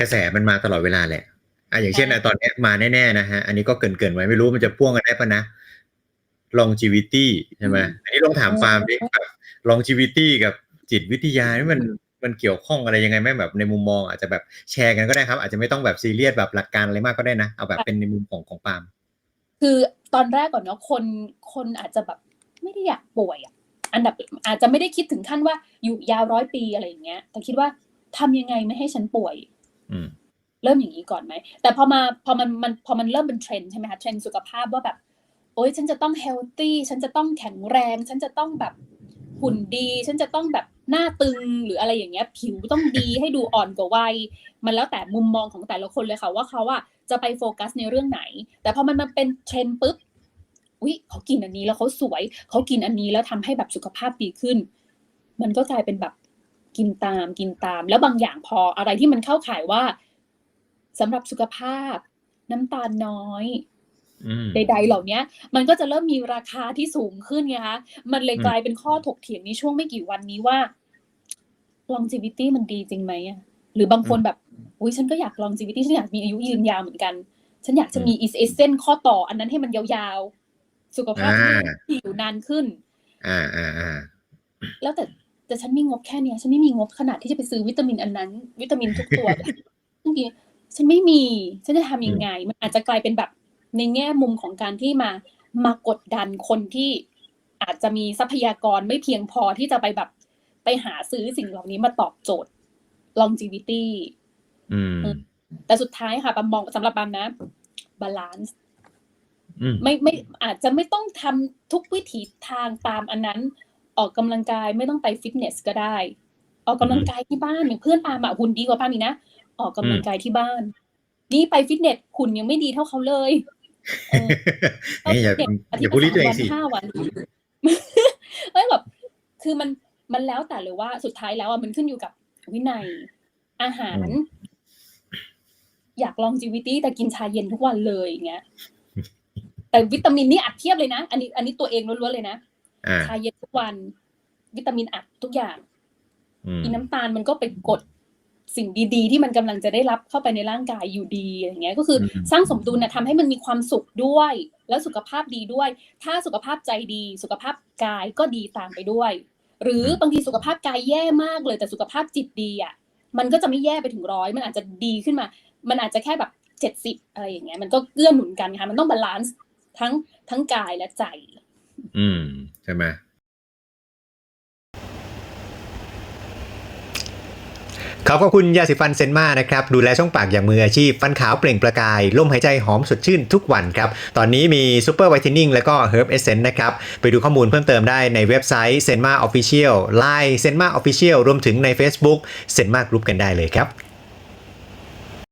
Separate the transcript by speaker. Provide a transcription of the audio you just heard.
Speaker 1: กระแสมันมาตลอดเวลาแหละอะอย่างเช่น
Speaker 2: ใช่
Speaker 1: อะตอนเนี้ยมาแน่ๆนะฮะ อันนี้ก็เกรินๆไว้ไม่รู้มันจะพ่วงกันได้ปะนะ longevity ใช่ไหมอันนี้ลองถามฟาร์มดิแบบ longevity กับจิตวิทยานี่มันมันเกี่ยวข้องอะไรยังไงไหมแบบในมุมมอง อาจจะแบบแชร์กันก็ได้ครับ อาจจะไม่ต้องแบบซีเรียสแบบหลักการอะไรมากก็ได้นะ เอาแบบเป็นในมุมของของปาล์ม
Speaker 2: คือตอนแรกก่อนเนาะคนคนอาจจะแบบไม่ได้อยากป่วยอะอันดับอาจจะไม่ได้คิดถึงขั้นว่าอยู่ยาวร้อยปีอะไรอย่างเงี้ย แต่คิดว่าทำยังไงไม่ให้ฉันป่วย
Speaker 1: อืม
Speaker 2: เริ่มอย่างนี้ก่อนไหม แต่พอมาพอมันมันพอมันเริ่มเป็นเทรนใช่ไหมคะเทรนสุขภาพว่าแบบ โอ๊ยฉันจะต้องเฮลตี้ฉันจะต้องแข็งแรง ฉันจะต้องแบบหุ่นดี ฉันจะต้องแบบหน้าตึงหรืออะไรอย่างเงี้ย ผิวต้องดีให้ดูอ่อนกว่าวัย มันแล้วแต่มุมมองของแต่ละคนเลยค่ะว่าเขาอะจะไปโฟกัสในเรื่องไหน แต่พอมันมาเป็นเทรนปุ๊บอุ๊ยเขากินอันนี้แล้วเขาสวย เขากินอันนี้แล้วทำให้แบบสุขภาพดีขึ้น มันก็กลายเป็นแบบ กินตามกินตาม แล้วบางอย่างพออะไรที่มันเข้าข่ายว่าสำหรับสุขภาพ น้ำตาลน้อย
Speaker 1: อืม
Speaker 2: ใดๆเหล่านี้มันก็จะเริ่มมีราคาที่สูงขึ้นไงคะมันเลย
Speaker 1: อืม
Speaker 2: กลายเป็นข้อถกเถียงในช่วงไม่กี่วันนี้ว่า longevity มันดีจริงไหมอะหรือบางคนแบบอุ้ยฉันก็อยาก longevity ฉันอยากมีอายุยืนยาวเหมือนกัน ฉันอยากจะมี is เส้นข้อต่อ อันนั้นให้มันยาวๆ สุขภาพที่อยู่นานขึ้น
Speaker 1: อ่าอ่าอ่า
Speaker 2: แล้วแต่ แต่ฉันมีงบแค่เนี้ยฉันไม่มีงบขนาดที่จะไปซื้อวิตามินอันนั้น วิตามินทุกตัวเมื่อกี้ฉันไม่มีฉันจะทำยังไง มันอาจจะกลายเป็นแบบในแง่มุมของการที่มามากดดันคนที่อาจจะมีทรัพยากรไม่เพียงพอที่จะไปแบบไปหาซื้อสิ่งเหล่านี้มาตอบโจทย์ longevity
Speaker 1: อืม
Speaker 2: แต่สุดท้ายค่ะปามมองสำหรับปามนะ balance
Speaker 1: อืม
Speaker 2: ไม่ไม่อาจจะไม่ต้องทำทุกวิถีทางตามอันนั้น ออกกำลังกายไม่ต้องไปฟิตเนสก็ได้ ออกกำลังกายที่บ้านอย่างเพื่อนปามอะหุ่นดีกว่าปามอีกนะออกกำลังกายที่บ้าน นี่ไปฟิตเนสหุ่นยังไม่ดีเท่าเขาเลยเออ
Speaker 1: เฮ้ยอย่า
Speaker 2: เด็ก
Speaker 1: อย่าพูดลิตัวเองสิ
Speaker 2: วันห้าวันเอ้ยแบบคือมันมันแล้วแต่เลยว่าสุดท้ายแล้วอะมันขึ้นอยู่กับวินัย อาหาร อยากลอง GVT แต่กินชาเย็นทุกวันเลยอย่างเงี้ยแต่วิตามินนี่อัดเทียบเลยนะ อันนี้ อันนี้ตัวเองล้วนๆเลยนะ
Speaker 1: อ่า
Speaker 2: ชาเย็นทุกวัน วิตามินอัดทุกอย่าง
Speaker 1: อืม
Speaker 2: อีน้ำตาลมันก็ไปกดสิ่งดีๆ ที่มันกำลังจะได้รับเข้าไปในร่างกายอยู่ดีอย่างเงี้ย ก็คืออ
Speaker 1: ม
Speaker 2: สร้างสมดุลนะทำให้มันมีความสุขด้วย แล้วสุขภาพดีด้วย ถ้าสุขภาพใจดี สุขภาพกายก็ดีตามไปด้วย หรืออบางทีสุขภาพกายแย่มากเลยแต่สุขภาพจิตดีอะมันก็จะไม่แย่ไปถึงร้อยมันอาจจะดีขึ้นมา มันอาจจะแค่แบบเจ็ดสิบอะไรอย่างเงี้ยมันก็เกื้อหนุนกันค่ะ มันต้องบาลานซ์ทั้งทั้งกายและใจ
Speaker 1: อืม ใช่ไหมขอบคุณยาสีฟันเซนมานะครับ ดูแลช่องปากอย่างมืออาชีพ ฟันขาวเปล่งประกาย ลมหายใจหอมสดชื่นทุกวันครับ ตอนนี้มีซูเปอร์ไวท์เทนนิ่งและก็เฮิร์บเอเซนนะครับ ไปดูข้อมูลเพิ่มเติมได้ในเว็บไซต์เซนมาออฟฟิเชียลไลน์เซนมาออฟฟิเชียลรวมถึงใน Facebook เซนมากรุ๊ปกันได้เลยครับ